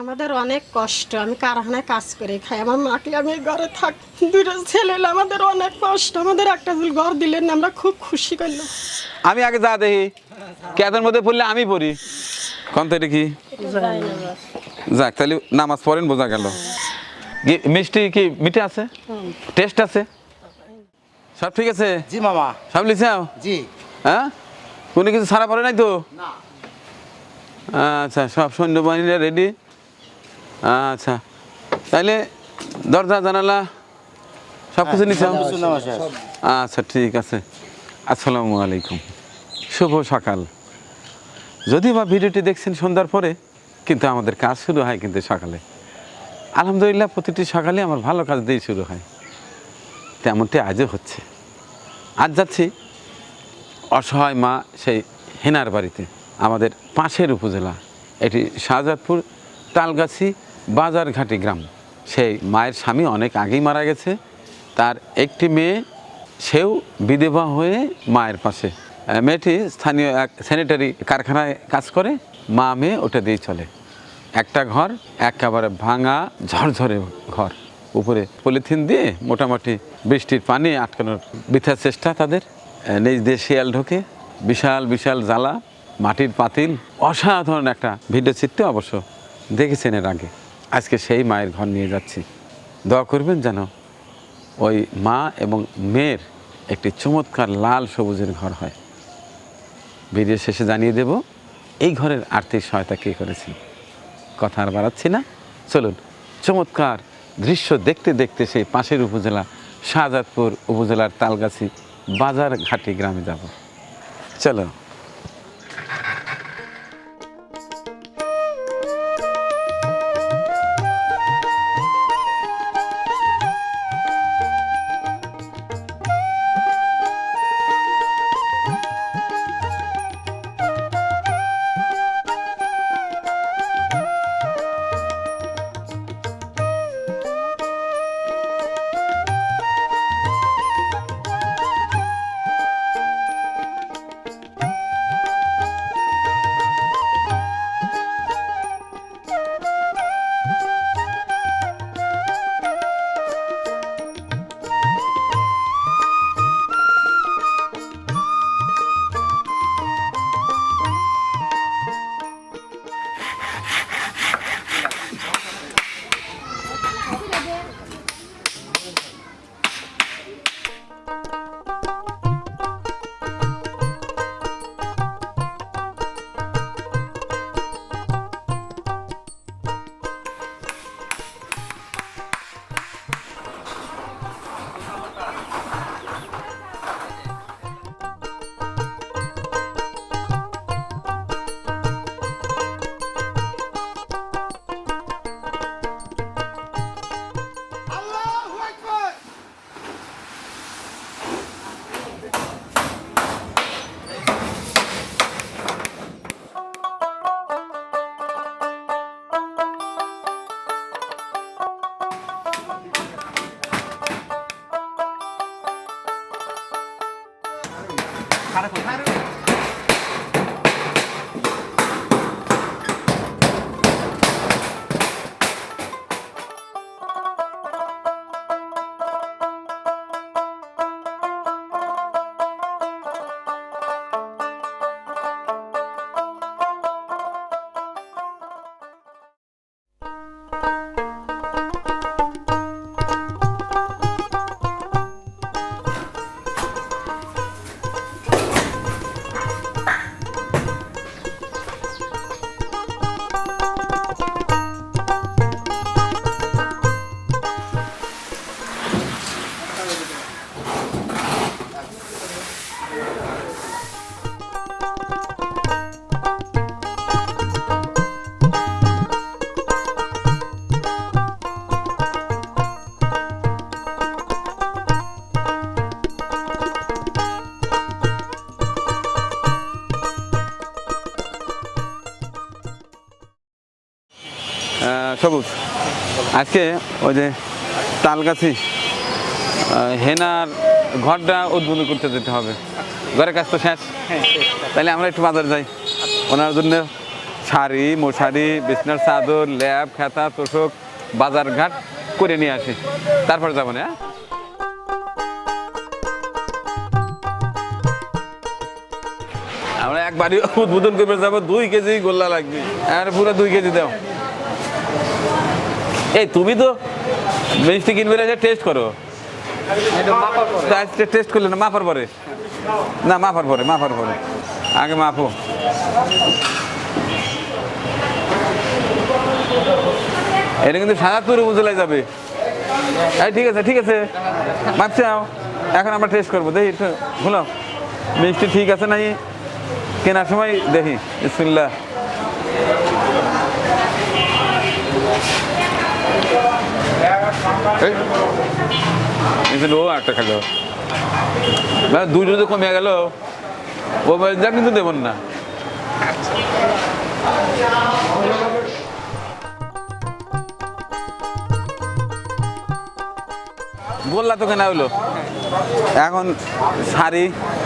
আমাদের অনেক কষ্ট আমি কারখানায় কাজ করে খাই আমার মাকে আমি ঘরে থাক দুটো ছেলে আমাদের অনেক কষ্ট আমাদের একটা ঘর দিলেন আমরা খুব খুশি করলাম। আমি আগে যা দেখি কেদের মধ্যে পড়লে আমি পড়ি। কন তো কি? যাক তাহলে নামাজ পড়েন বোঝা গেল। মিষ্টি কি মিঠে আছে? টেস্ট আছে? সব ঠিক আছে? জি মামা। সব লিখাও জি। হ্যাঁ? কোনো কিছু ছাড়া পড়ে নাই তো? আচ্ছা সব সৈন্য সৈন্যবাহিনীরা রেডি আচ্ছা। তাইলে দরজা জানালা সব কিছু নিচ্ছাও কিছু আচ্ছা ঠিক আছে। আসসালামু আলাইকুম। শুভ সকাল। যদি বা ভিডিওটি দেখছেন সন্ধ্যার পরে কিন্তু আমাদের কাজ শুরু হয় কিন্তু সকালে। আলহামদুলিল্লাহ প্রতিটি সকালে আমার ভালো কাজ দিয়ে শুরু হয়। তেমনটি আজও হচ্ছে। আজ যাচ্ছি অসহায় মা সেই হেনার বাড়িতে। আমাদের পাশের উপজেলা এটি শাহজাদপুর তালগাছি বাজারঘাটি গ্রাম। সেই মায়ের স্বামী অনেক আগেই মারা গেছে। তার একটি মেয়ে, সেও বিধবা হয়ে মায়ের পাশে। মেয়েটি স্থানীয় এক স্যানিটারি কারখানায় কাজ করে। মা মেয়ে ওটা দিয়ে চলে। একটা ঘর, একেবারে ভাঙা, ঝরঝরে ঘর। উপরে পলিথিন দিয়ে মোটামুটি বৃষ্টির পানি আটকানোর বৃথার চেষ্টা তাদের। নিজ দিয়ে শিয়াল ঢোকে। বিশাল বিশাল জ্বালা, মাটির পাতিল। অসাধারণ একটা ভিডিও চিত্র অবশ্য দেখেছেন এর আগে। আজকে সেই মায়ের ঘর নিয়ে যাচ্ছি। দোয়া করবেন যেন ওই মা এবং মেয়ের একটি চমৎকার লাল সবুজের ঘর হয়। ভিডিও শেষে জানিয়ে দেব, এই ঘরের আর্থিক সহায়তা কে করেছেন কথা আর বাড়াচ্ছি না। চলুন, চমৎকার দৃশ্য দেখতে দেখতে সেই পাশের উপজেলা শাহজাদপুর উপজেলার তালগাছি বাজার ঘাটি গ্রামে যাব। চলো আজকে ওই যে তালগাছি হেনার ঘরটা উদ্বোধন করতে যেতে হবে। ঘরের কাজ তো শেষ। তাহলে আমরা একটু বাজার যাই। ওনার জন্য শাড়ি, মশারি, বিছনার চাদর, ল্যাব, খেতা, তোষক বাজার ঘাট করে নিয়ে আসি। তারপরে যাব না হ্যাঁ? আমরা একবারই উদ্বোধন করে যাব, দুই কেজি গোল্লা লাগবে। আর পুরো দুই কেজি দাও। এই, তুমি তো মিষ্টি কিনবে এসে টেস্ট করো। টেস্ট করলে না মাপার পরে। না মাপার পরে মাপার পরে। আগে মাপো এটা কিন্তু সাজাদপুর উপজেলায় যাবে। এই, ঠিক আছে ঠিক আছে। মাপছে আও এখন আমরা টেস্ট করব। দেখি, একটু মিষ্টি ঠিক আছে নাই? কেনার সময় দেখি। বিসমিল্লাহ। এই ও একটা খেলো দুই যদি কমে গেল, ও যা কিন্তু দেবেন না। বললা তো কেনা হলো এখন শাড়ি,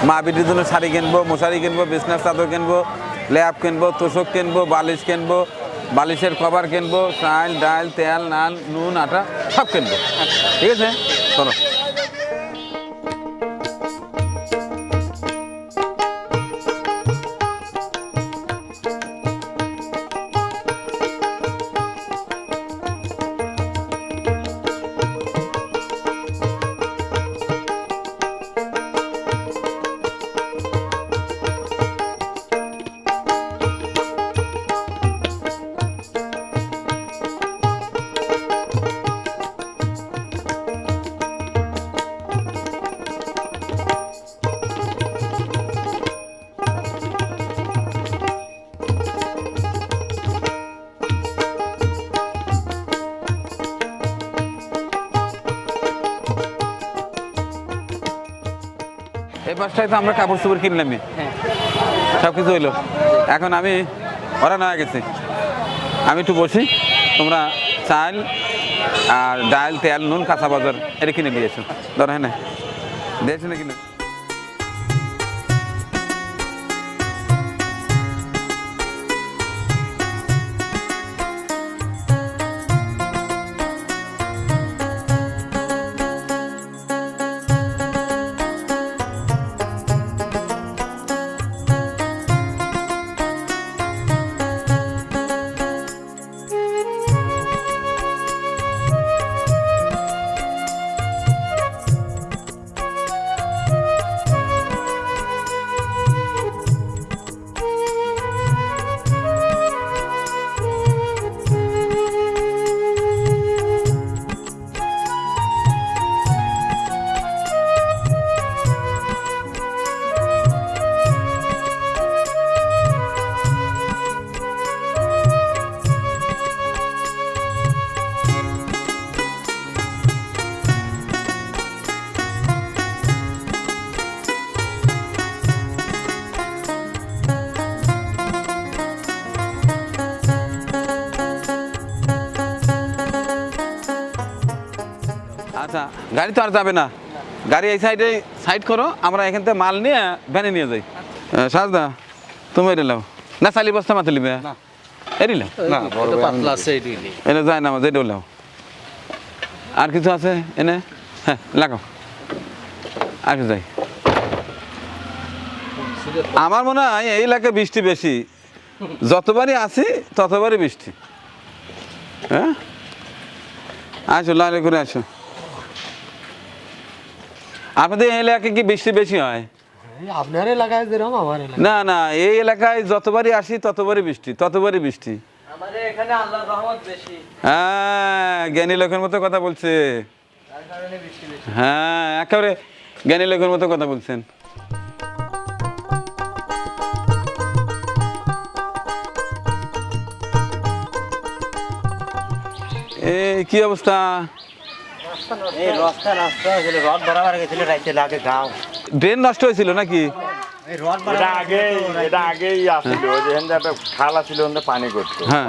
মা বিটির জন্য শাড়ি কিনবো, মশারি কিনবো, বিছনার চাদর কিনবো, ল্যাপ কিনবো, তোষক কিনবো, বালিশ কিনবো বালিশের কভার কিনবো চাল ডাল তেল নান নুন আটা সব কিনবো। ঠিক আছে? চলো। পাশটায় তো আমরা কাপড় চোপড় কিনলামই সব কিছু হইল। এখন আমি ওরা না গেছি। আমি একটু বসি তোমরা চাল আর ডাল তেল নুন কাঁচা বাজার এটা কিনে নিয়ে এসো। ধর হ্যাঁ না। দিয়েছ না কিনে। গাড়ি তো আর যাবে না। গাড়ি এই সাইডে সাইড করো আমরা এখান থেকে মাল নিয়ে ভ্যানে নিয়ে যাই। সাজদা তুমি এটা লাও না চালি বস্তা মাথা লিবে এরি লাও না বড় পাতলা আছে এটি এটা যায় না আমাদের এটাও লাও আর কিছু আছে এনে? হ্যাঁ লাগাও। আর কিছু যাই আমার মনে হয় এই এলাকায় বৃষ্টি বেশি। যতবারই আসি ততবারই বৃষ্টি। হ্যাঁ? আসো লালে করে আসো। আপনাদের এই এলাকায় কি বৃষ্টি বেশি হয়? আপনার এলাকায় যেরকম আমার না না এই এলাকায় যতবারই আসি ততবারই বৃষ্টি ততবারই বৃষ্টি। আমাদের এখানে আল্লাহর রহমত বেশি। হ্যাঁ জ্ঞানী লোকের মতো কথা বলছে। হ্যাঁ একেবারে জ্ঞানী লোকের মতো কথা বলছেন। এই কি অবস্থা? এই রাস্তা রাস্তা হয়েছিল রড বরাবর গেছিল রাইতে লাগে গাও। ড্রেন নষ্ট হয়েছিল নাকি? এটা আগে এটা আগেই আসছিল ওই যে একটা খাল আছিল ওখানে পানি করতো হ্যাঁ।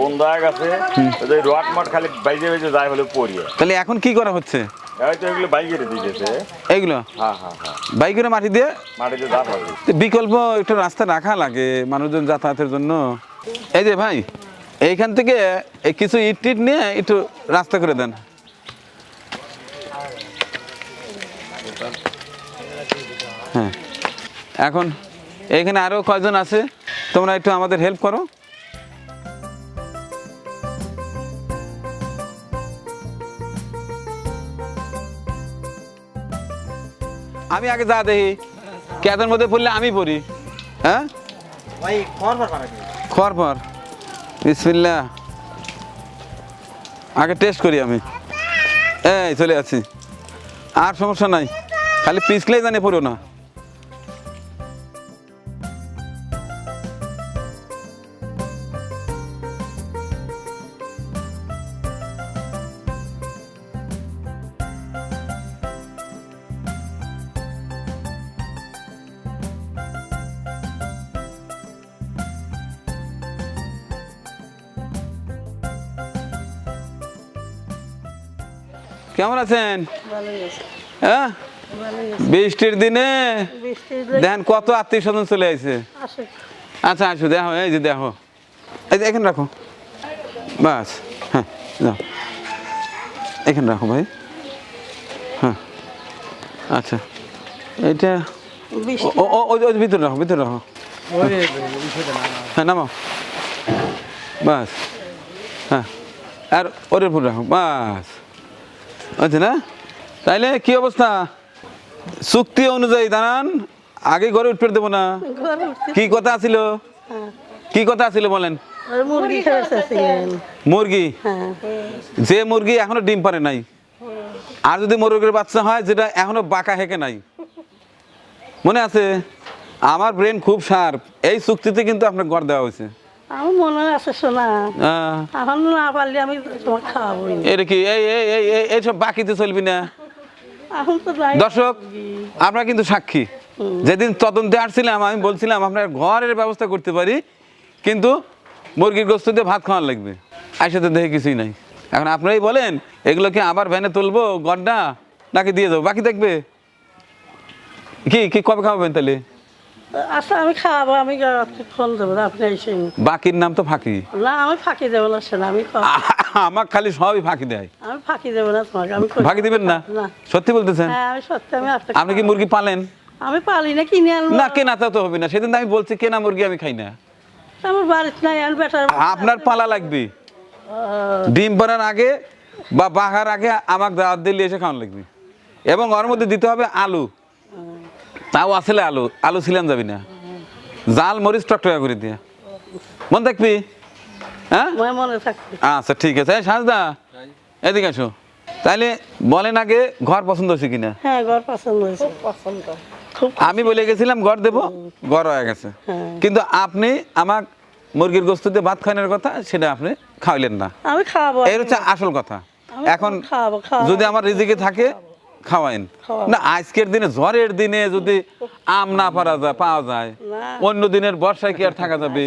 বন্ধ হয়ে গেছে ওই রড মট খালি বাইজে বাইজে যায় হলে পড়িয়ে। তাহলে এখন কি করা হচ্ছে? হ্যাঁ হ্যাঁ হ্যাঁ। বাইকের মাটি দিয়ে? মাটিতে যা পাবে। তো বিকল্প একটা রাস্তা রাখা লাগে মানুষজন যাতায়াতের জন্য। এই যে ভাই এইখান থেকে এই কিছু ইট টিট নিয়ে একটু রাস্তা করে দেন। হ্যাঁ। এখন এইখানে আরও কয়জন আছে? তোমরা একটু আমাদের হেল্প করো। আমি আগে যা দেখি ক্যাদের মধ্যে পড়লে আমি পড়ি। হ্যাঁ? খর পর বিসমিল্লা আগে টেস্ট করি আমি। এই চলে আছি আর সমস্যা নাই। খালি পিছলেই জানে পড়ো না। কেমন আছেন? হ্যাঁ? বৃষ্টির দিনে দেখেন কত আত্মীয় স্বজন চলে আসছে আচ্ছা আসো দেখো এই যে দেখো। এই যে এখানে রাখো। বাস হ্যাঁ যাও। এখানে রাখো ভাই। হ্যাঁ আচ্ছা। এটা ওই ভিতরে রাখো ভিতরে রাখো। হ্যাঁ নামাও। বাস হ্যাঁ। আর ওর উপর রাখো বাস। আচ্ছা না? তাইলে কি অবস্থা? চুক্তি অনুযায়ী দাঁড়ান আগে ঘরে উঠতে দেবো না। কি কথা ছিল? কি কথা ছিল বলেন? মুরগি মুরগি যে মুরগি এখনও ডিম পারে নাই। আর যদি মুরগির বাচ্চা হয় যেটা এখনও বাঁকা হেঁকে নাই। মনে আছে? আমার ব্রেন খুব শার্প এই চুক্তিতে কিন্তু আপনার গড় দেওয়া হয়েছে। আমার মনে আছে শোনা এখন না পারলে আমি তোমার খাওয়াবই না। এটা কি? এই এই এই এই এইসব বাকিতে চলবি না? তো দর্শক আমরা কিন্তু সাক্ষী। যেদিন তদন্তে আসছিলাম আমি বলছিলাম আপনার ঘরের ব্যবস্থা করতে পারি কিন্তু মুরগির গোস্ত দিয়ে ভাত খাওয়ার লাগবে। আইসা তো দেখে কিছুই নাই। এখন আপনারাই বলেন এগুলো কি আবার ভ্যানে তুলবো গড্ডা নাকি দিয়ে দেবো? বাকি দেখবে। কি কি কবে খাওয়াবেন তাহলে? আচ্ছা আমি খাওয়াবো আমি ফোন দেবো আপনি এসে বাকির নাম তো ফাঁকি। না আমি ফাঁকি দেবো না শোনা আমি আমার খালি সবই ফাঁকি দেয়। আমি ফাঁকি দেবো না তোমাকে আমি ফাঁকি দিবেন না? সত্যি বলতেছেন? হ্যাঁ আমি সত্যি আমি আপনি কি মুরগি পালেন? আমি পালি না কিনে আনব। না কেনা তা হবে না সেদিন আমি বলছি কেনা মুরগি আমি খাই না। আমার বাড়িতে নাই আমি বেটার আপনার পালা লাগবে। ডিম পাড়ার আগে বা বাঘার আগে আমাকে দাওয়াত দিলে এসে খাওয়ান লাগবে। এবং ওর মধ্যে দিতে হবে আলু। তাও আসলে আলু আলু ছিলেন যাবি না। জাল মরিচ টকটকা করে দিয়ে। মন থাকবি? হ্যাঁ? আচ্ছা ঠিক আছে। সাজদা এদিকে আসো। তাইলে বলেন আগে ঘর পছন্দ হচ্ছে কিনা? হ্যাঁ ঘর পছন্দ হয়েছে। পছন্দ। আমি বলে গেছিলাম ঘর দেবো ঘর হয়ে গেছে। হ্যাঁ। কিন্তু আপনি আমার মুরগির গোস্ত দিয়ে ভাত খাওয়ানোর কথা সেটা আপনি খাওয়াইলেন না। আমি খাওয়াবো। এর হচ্ছে আসল কথা। এখন। যদি আমার রিজিকে থাকে খাওয়াইন। না আজকের দিনে ঝড়ের দিনে যদি আম না পারা যায় পাওয়া যায় অন্য দিনের বর্ষায় কি আর থাকা যাবে?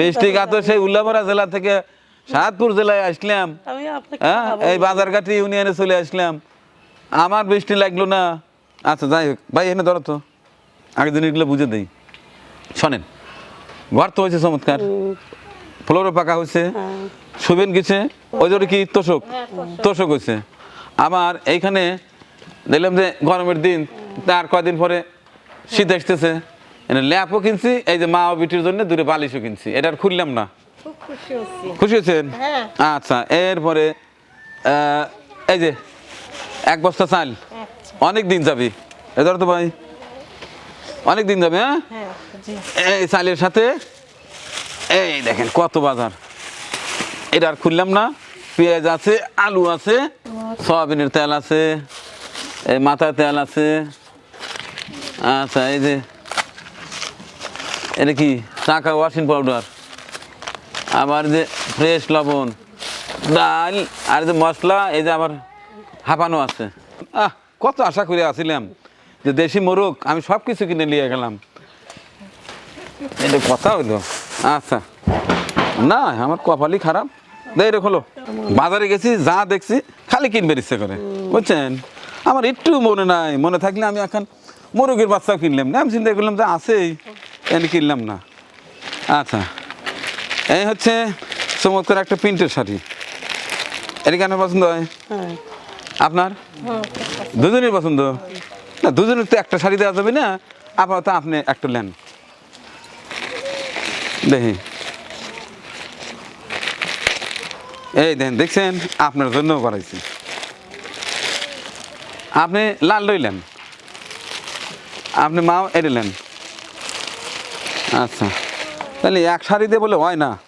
বৃষ্টি গাতো সেই উল্লাপাড়া জেলা থেকে সাতপুর জেলায় আসলাম। হ্যাঁ এই বাজারঘাটি ইউনিয়নে চলে আসলাম। আমার বৃষ্টি লাগল না। আচ্ছা যাই হোক। ভাই এখানে ধরো তো। আগের দিন এগুলো বুঝে দেই। শোনেন ঘর তো হয়েছে চমৎকার। ফ্লোরও পাকা হয়েছে। হ্যাঁ। শুবেন গেছে। ওই জন্য কি? তোষক। তোষক হয়েছে। আমার এইখানে দেখলাম যে গরমের দিন তার কয়দিন পরে শীত আসতেছে। ল্যাপও কিনছি এই যে মা ও বিটির জন্য দূরে বালিশও কিনছি। এটা আর খুললাম না। খুশি হয়েছেন হ্যাঁ। আচ্ছা এরপরে এই যে এক বস্তা চাল। অনেক দিন যাবি। এ ধরো তো ভাই অনেক দিন যাবে হ্যাঁ? হ্যাঁ এই চালের সাথে এই দেখেন কত বাজার। এটা আর খুললাম না। পেঁয়াজ আছে, আলু আছে, সয়াবিনের তেল আছে এই মাথার তেল আছে। আচ্ছা এই যে, এটা কি? টাকা ওয়াশিং পাউডার আবার যে ফ্রেশ লবণ। ডাল আর যে মশলা, এই যে আবার হাঁপানো আছে। আহ, কত আশা করে আসছিলাম যে দেশি মোরগ আমি সব কিছু কিনে নিয়ে গেলাম। এটা কথা হইল। আচ্ছা। না, আমার কপালই খারাপ। রে হলো বাজারে গেছি যা দেখছি খালি কিনবে ইচ্ছে করে। বুঝছেন? আমার একটু মনে নাই মনে থাকলে আমি এখন মুরগির বাচ্চাও কিনলাম। না আমি চিন্তা করলাম যে আছেই এনে কিনলাম না। আচ্ছা এই হচ্ছে চমৎকার একটা প্রিন্টের শাড়ি। এটা কেন পছন্দ হয়? আপনার? দুজনের পছন্দ? না দুজনের তো একটা শাড়ি দেওয়া যাবে না আপাতত আপনি একটা নেন। দেখি। এই দেন, দেখছেন? আপনার জন্য করাইছি আপনি লাল লইলেন। আপনি মা এড়েলেন আচ্ছা। তাহলে এক শাড়ি দিয়ে বলে হয় না,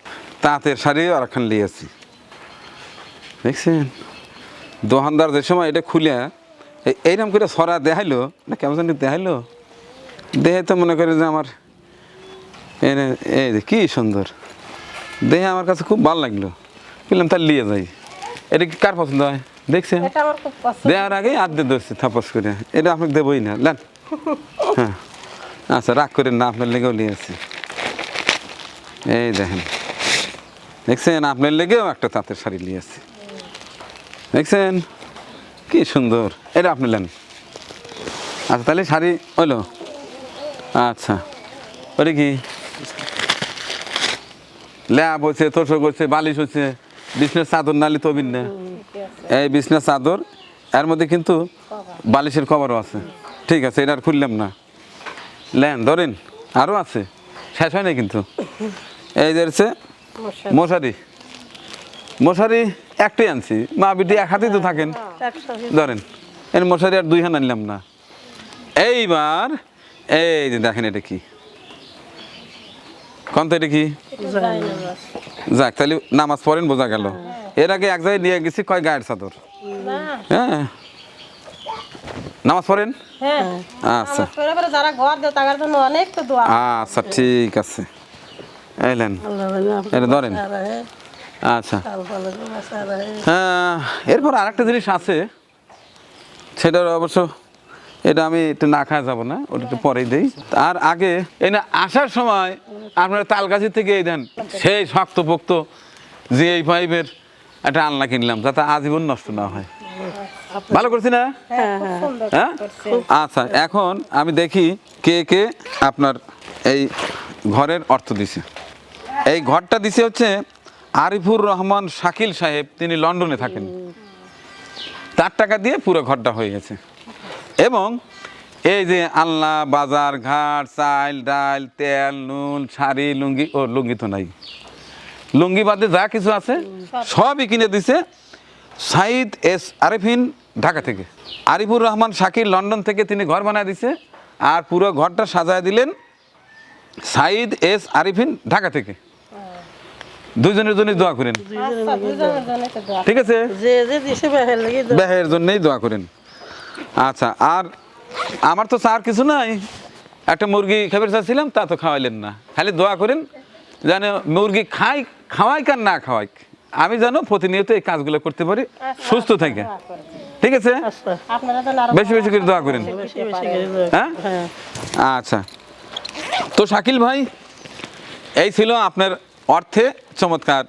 তাঁতের শাড়িও আর একখান লিয়েছি দেখছেন? দোকানদার যে সময় এটা খুলে এই- এইরকম করে সরা দেখাইলো না কেমন জানি দেখাইলো? দেহে তো মনে করে যে আমার এনে- এই কী সুন্দর। দেহে আমার কাছে খুব ভালো লাগল। বললাম তার নিয়ে যাই। এটা কি কার পছন্দ হয়? দেখছেন? দেওয়ার আগেই আদ্যে ধরছি থাপস করে। এটা আপনাকে দেবই না লেন। হ্যাঁ। আচ্ছা রাগ করেন না আপনার লেগেও নিয়ে নিয়েছি এই দেখেন। দেখছেন? আপনার লেগেও একটা তাঁতের শাড়ি নিয়ে নিয়েছি দেখছেন? কি সুন্দর। এটা আপনি নেন আচ্ছা তাহলে শাড়ি হলো। আচ্ছা। ওটা কি? ল্যাব হচ্ছে তোষক হচ্ছে বালিশ হচ্ছে। বিছনার চাদর নালি তবিন না এই বিছনার চাদর এর মধ্যে কিন্তু বালিশের কভারও আছে। ঠিক আছে এটা আর খুললাম না। লেন ধরেন আরও আছে। শেষ হয় না কিন্তু। এই যে হচ্ছে মশারি। মশারি। একটাই আনছি। মা বিটি এক হাতেই তো থাকেন। ধরেন এর মশারি আর দুই হান আনলাম না। এইবার এই যে দেখেন এটা কি। কন তো এটা কি? যাক তাহলে নামাজ পড়েন বোঝা গেল। এর আগে এক জায়গায় নিয়ে গেছি কয় গায়ের চাদর? হ্যাঁ। নামাজ পড়েন? হ্যাঁ। আচ্ছা। আচ্ছা ঠিক আছে। এলেন এটা ধরেন। আচ্ছা। হ্যাঁ এরপর আরেকটা জিনিস আছে। সেটার অবশ্য এটা আমি একটু না খাওয়া যাব না ওটা একটু পরেই দিই। আর আগে এই না আসার সময় আপনার তালগাছি থেকে এই দেন সেই শক্তপোক্ত যে এই পাইপের একটা আলনা কিনলাম যাতে আজীবন নষ্ট না হয়। ভালো করছি না? হ্যাঁ আচ্ছা এখন আমি দেখি কে কে আপনার এই ঘরের অর্থ দিছে। এই ঘরটা দিছে হচ্ছে আরিফুর রহমান শাকিল সাহেব তিনি লন্ডনে থাকেন। তার টাকা দিয়ে পুরো ঘরটা হয়ে গেছে। এবং এই যে আলনা বাজার ঘাট চাল ডাল তেল নুন শাড়ি লুঙ্গি ও লুঙ্গি তো নাই। লুঙ্গি বাদে যা কিছু আছে সবই কিনে দিছে সাইদ এস আরিফিন ঢাকা থেকে। আরিফুর রহমান শাকির লন্ডন থেকে তিনি ঘর বানায় দিছে আর পুরো ঘরটা সাজায় দিলেন সাইদ এস আরিফিন ঢাকা থেকে। দুইজনের জন্যই দোয়া করেন। আচ্ছা জন্য ঠিক আছে? যে যে দিছে বেহের লাগি বেহের জন্যই দোয়া করেন। আচ্ছা আর আমার তো চার কিছু নাই। একটা মুরগি খাবার চাচ্ছিলাম তা তো খাওয়াইলেন না। খালি দোয়া করেন যেন মুরগি খাই খাওয়াই কার না খাওয়াই আমি যেন প্রতিনিয়ত এই কাজগুলো করতে পারি সুস্থ থেকে। ঠিক আছে? বেশি বেশি করে দোয়া করেন। হ্যাঁ? আচ্ছা। তো শাকিল ভাই এই ছিল আপনার অর্থে চমৎকার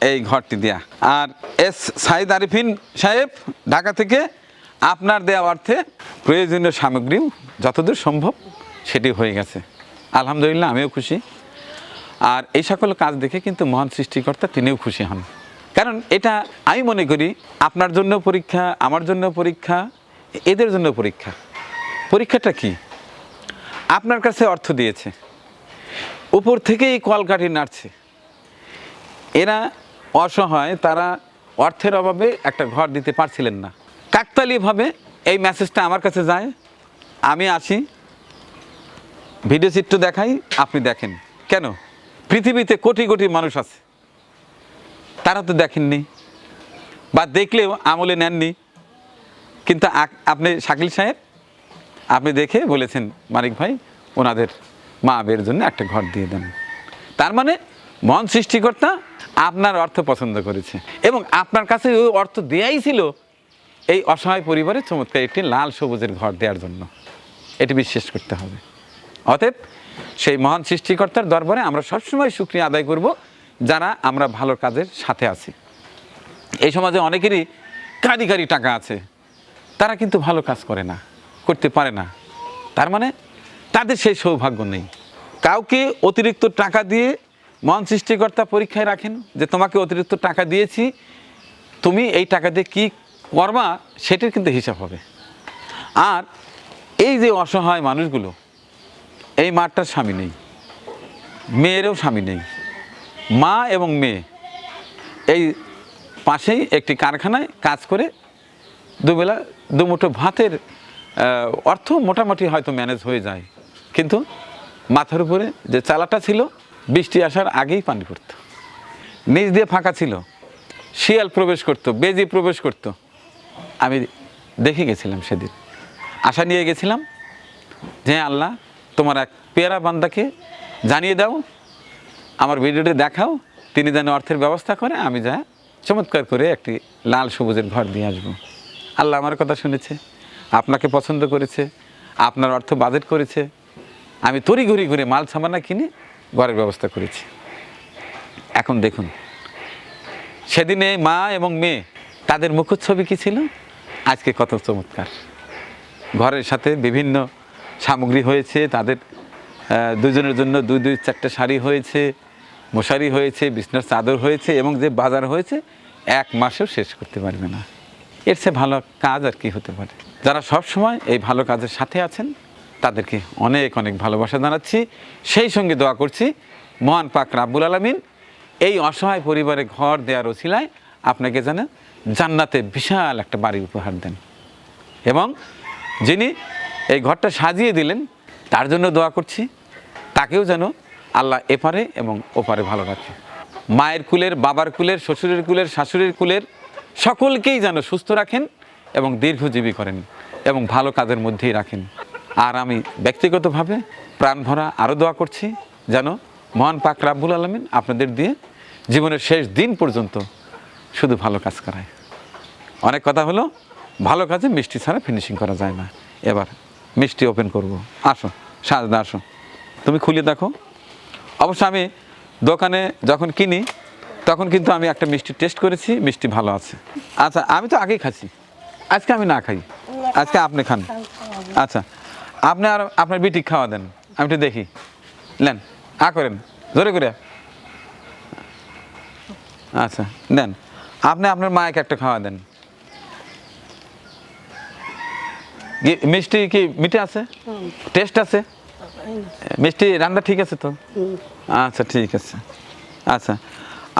এই ঘরটি দেয়া। আর এস সাইদ আরিফিন সাহেব ঢাকা থেকে আপনার দেওয়া অর্থে প্রয়োজনীয় সামগ্রী যতদূর সম্ভব সেটি হয়ে গেছে। আলহামদুলিল্লাহ, আমিও খুশি। আর এই সকল কাজ দেখে কিন্তু মহান সৃষ্টিকর্তা তিনিও খুশি হন। কারণ এটা আমি মনে করি, আপনার জন্য পরীক্ষা, আমার জন্য পরীক্ষা, এদের জন্য পরীক্ষা। পরীক্ষাটা কি? আপনার কাছে অর্থ দিয়েছে। উপর থেকেই কলকাঠি নাড়ছে। এরা অসহায়, তারা অর্থের অভাবে একটা ঘর দিতে পারছিলেন না। কাকতালীয়ভাবে এই মেসেজটা আমার কাছে যায়। আমি আসি। ভিডিও চিত্র দেখাই, আপনি দেখেন। কেন? পৃথিবীতে কোটি কোটি মানুষ আছে। তারা তো দেখেননি বা দেখলেও আমলে নেননি। কিন্তু আপনি শাকিল সাহেব, আপনি দেখে বলেছেন মানিক ভাই, ওনাদের মা বের জন্য একটা ঘর দিয়ে দেন। তার মানে মন সৃষ্টিকর্তা আপনার অর্থ পছন্দ করেছে এবং আপনার কাছে ওই অর্থ দেয়াই ছিল এই অসহায় পরিবারে চমৎকার একটি লাল সবুজের ঘর দেওয়ার জন্য। এটি বিশ্বাস করতে হবে। অতএব সেই মহান সৃষ্টিকর্তার দরবারে আমরা সবসময় শুক্রিয়া আদায় করব যারা আমরা ভালো কাজের সাথে আছি। এই সমাজে অনেকেরই কারি কারি টাকা আছে। তারা কিন্তু ভালো কাজ করে না, করতে পারে না। তার মানে তাদের সেই সৌভাগ্য নেই। কাউকে অতিরিক্ত টাকা দিয়ে মন সৃষ্টিকর্তা পরীক্ষায় রাখেন যে, তোমাকে অতিরিক্ত টাকা দিয়েছি। তুমি এই টাকা দিয়ে কী করবা সেটির কিন্তু হিসাব হবে। আর এই যে অসহায় মানুষগুলো, এই মাঠটার স্বামী নেই, মেয়েরও স্বামী নেই, মা এবং মেয়ে এই পাশেই একটি কারখানায় কাজ করে দুবেলা দুমুঠো ভাতের অর্থ মোটামুটি হয়তো ম্যানেজ হয়ে যায়। কিন্তু মাথার উপরে যে চালাটা ছিল, বৃষ্টি আসার আগেই পানি পড়তো। নিচ দিয়ে ফাঁকা ছিল, শিয়াল প্রবেশ করতো, বেজি প্রবেশ করতো। আমি দেখে গেছিলাম সেদিন। আশা নিয়ে গেছিলাম যে আল্লাহ, তোমার এক পেয়ারা বান্দাকে জানিয়ে দাও, আমার ভিডিওটি দেখাও, তিনি যেন অর্থের ব্যবস্থা করে, আমি যা চমৎকার করে একটি লাল সবুজের ঘর দিয়ে আসব। আল্লাহ আমার কথা শুনেছে, আপনাকে পছন্দ করেছে, আপনার অর্থ বাজেট করেছে, আমি তরি ঘুরি ঘুরে মাল সামানা কিনে ঘরের ব্যবস্থা করেছি। এখন দেখুন, সেদিনে মা এবং মেয়ে, তাদের মুখচ্ছবি কী ছিল? আজকে কত চমৎকার। ঘরের সাথে বিভিন্ন সামগ্রী হয়েছে, তাদের দুজনের জন্য দুই দুই, চারটে শাড়ি হয়েছে, মশারি হয়েছে, বিছনার চাদর হয়েছে এবং যে বাজার হয়েছে, এক মাসেও শেষ করতে পারবে না। এর চেয়ে ভালো কাজ আর কি হতে পারে। যারা সব সময় এই ভালো কাজের সাথে আছেন, তাদেরকে অনেক অনেক ভালোবাসা জানাচ্ছি। সেই সঙ্গে দোয়া করছি, মহান পাক রাব্বুল আলমিন, এই অসহায় পরিবারে ঘর দেওয়ার ওসিলায় আপনাকে যেন জান্নাতে বিশাল একটা বাড়ি উপহার দেন। এবং যিনি এই ঘরটা সাজিয়ে দিলেন, তার জন্য দোয়া করছি, তাকেও যেন আল্লাহ এপারে এবং ওপারে ভালো রাখে। মায়ের কুলের, বাবার কুলের, শ্বশুরের কুলের, শাশুড়ির কুলের সকলকেই যেন সুস্থ রাখেন এবং দীর্ঘজীবী করেন এবং ভালো কাজের মধ্যেই রাখেন। আর আমি ব্যক্তিগতভাবে প্রাণ ভরা আরও দোয়া করছি, যেন মহান পাক রাব্বুল আলমিন আপনাদের দিয়ে জীবনের শেষ দিন পর্যন্ত শুধু ভালো কাজ করায়। অনেক কথা হলো, ভালো কাজে মিষ্টি ছাড়া ফিনিশিং করা যায় না। এবার মিষ্টি ওপেন করব। আসো, সাজদা আসো। তুমি খুলে দেখো। অবশ্য আমি দোকানে যখন কিনি, তখন কিন্তু আমি একটা মিষ্টি টেস্ট করেছি, মিষ্টি ভালো আছে। আচ্ছা আমি তো আগেই খাচ্ছি। আজকে আমি না খাই। আজকে আপনি খান। আচ্ছা আপনি আর আপনার বিটি খাওয়া দেন। আমি একটু দেখি। নেন, আ করেন। জোরে করে। আচ্ছা দেন আপনি আপনার মাকে একটা খাওয়া দেন। মিষ্টি কি মিঠে আছে? টেস্ট আছে? মিষ্টি রান্না ঠিক আছে তো? আচ্ছা ঠিক আছে। আচ্ছা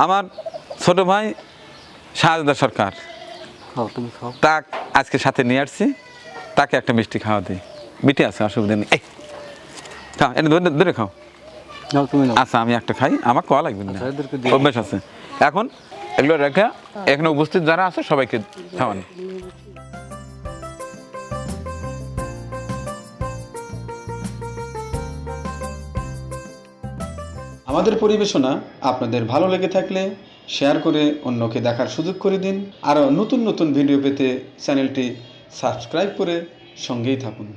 আমার ছোট ভাই শাহজাদা সরকার। তাক আজকে সাথে নিয়ে আসছি। তাকে একটা মিষ্টি খাওয়া দিই। মিঠে আছে অসুবিধা নেই। খাও এটা ধরে ধরে খাও। আচ্ছা আমি একটা খাই। আমার খাওয়া লাগবে না। আচ্ছা, অভ্যাস আছে। এখন এগুলো রেখে এখানে উপস্থিত যারা আছে সবাইকে খাওয়ান। আমাদের পরিবেশনা আপনাদের ভালো লেগে থাকলে শেয়ার করে অন্যকে দেখার সুযোগ করে দিন। আরও নতুন নতুন ভিডিও পেতে চ্যানেলটি সাবস্ক্রাইব করে সঙ্গেই থাকুন।